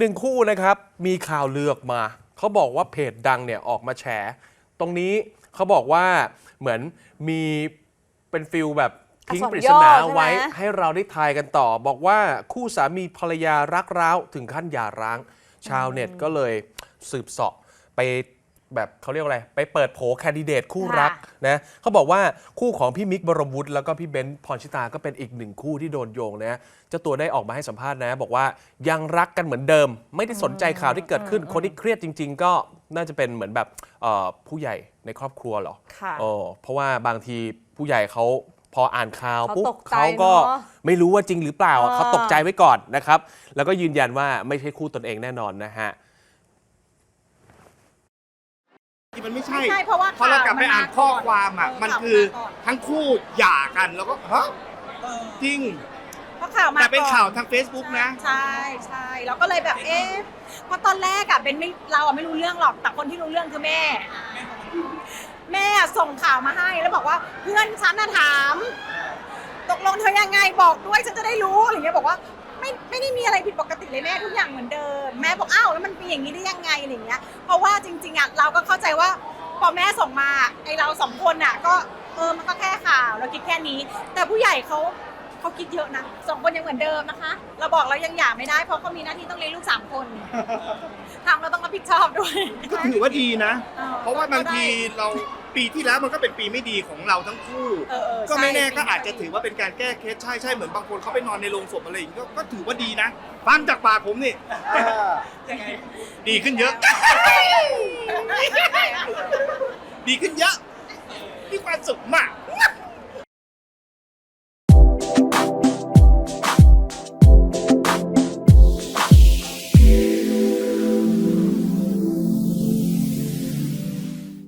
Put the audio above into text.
หนึ่งคู่นะครับมีข่าวเลือออกมา เขาบอกว่าเพจดังเนี่ยออกมาแฉตรงนี้เขาบอกว่าเหมือนมีเป็นฟิลแบบทิ้งอักษรปริศนาย่อใช่ไหมไว้ให้เราได้ทายกันต่อ บอกว่าคู่สามีภรรยารักร้าวถึงขั้นหย่าร้าง ชาวเน็ตก็เลยสืบเสาะไป แบบเขาเรียกว่าอะไร ไปเปิดโผแคนดิเดตคู่รักนะเขาบอกว่าคู่ของพี่มิกบรมวุฒิแล้วก็พี่เบนซ์พรชิตาก็เป็นอีกหนึ่งคู่ที่โดนโยงนะเจ้าตัวได้ออกมาให้สัมภาษณ์นะ บอกว่ายังรักกันเหมือนเดิม ไม่ได้สนใจข่าวที่เกิดขึ้น คนที่เครียดจริง ๆ ก็น่าจะเป็นเหมือนแบบเอ่อผู้ใหญ่ในครอบครัวเหรอค่ะโอ้เพราะว่าบางทีผู้ใหญ่เขาพออ่านข่าวเขาปุ๊บตกใจเขาก็เนอะไม่รู้ว่าจริงหรือเปล่าเออเขาตกใจไว้ก่อนนะครับ แล้วก็ยืนยันว่าไม่ใช่คู่ตนเองแน่นอนนะฮะ ที่มันไม่ใช่ไม่ใช่เพราะว่าพอเรากลับไปอ่านข้อความอะเออมันข่าวคือมาก่อนทั้งคู่หย่ากันแล้วก็ฮะจริง เพราะข่าวมาแต่เป็นก่อข่าวทาง Facebook นะ ใช่ใช่เราก็เลยแบบเอ๊ะเพราะตอนแรกอะเป็นไม่เราอะไม่รู้เรื่องหรอกแต่คนที่รู้เรื่องคือแม่ แม่ส่งข่าวมาให้แล้วบอกว่าเพื่อนฉันน่ะถาม ตกลงเธอยังไงบอกด้วยฉันจะได้รู้อะไรเงี้ยบอกว่า ไม่ไม่ได้มีอะไรผิดปกติเลยแม่ทุกอย่างเหมือนเดิม แม่บอกอ้าวแล้วมันเป็นอย่างนี้ได้ยังไงอะไรเงี้ย เพราะว่าจริงๆอะเราก็เข้าใจว่าพอแม่ส่งมาไอเราสองคนอะก็เออมันก็แค่ข่าวเราคิดแค่นี้ แต่ผู้ใหญ่เขาเขาคิดเยอะนะสองคนยังเหมือนเดิมนะคะ เราบอกเรายังหย่าไม่ได้เพราะเขามีหน้าที่ต้องเลี้ยงลูกสามคนทำเราต้องรับผิดชอบด้วยก็ถือว่าดีนะออเพราะว่าบางทีเรา ปีที่แล้วมันก็เป็นปีไม่ดีของเราทั้งคู่ เออเออก็ไม่แน่ใช่ ก็อาจจะถือว่าเป็นการแก้เคสใช่ใช่เหมือนบางคนเขาไปนอนในโรงศพอะไรอย่างนี้ก็ก็ถือว่าดีนะฟังจากปากผมนี่ ดีขึ้นเยอะ ดีขึ้นเยอะ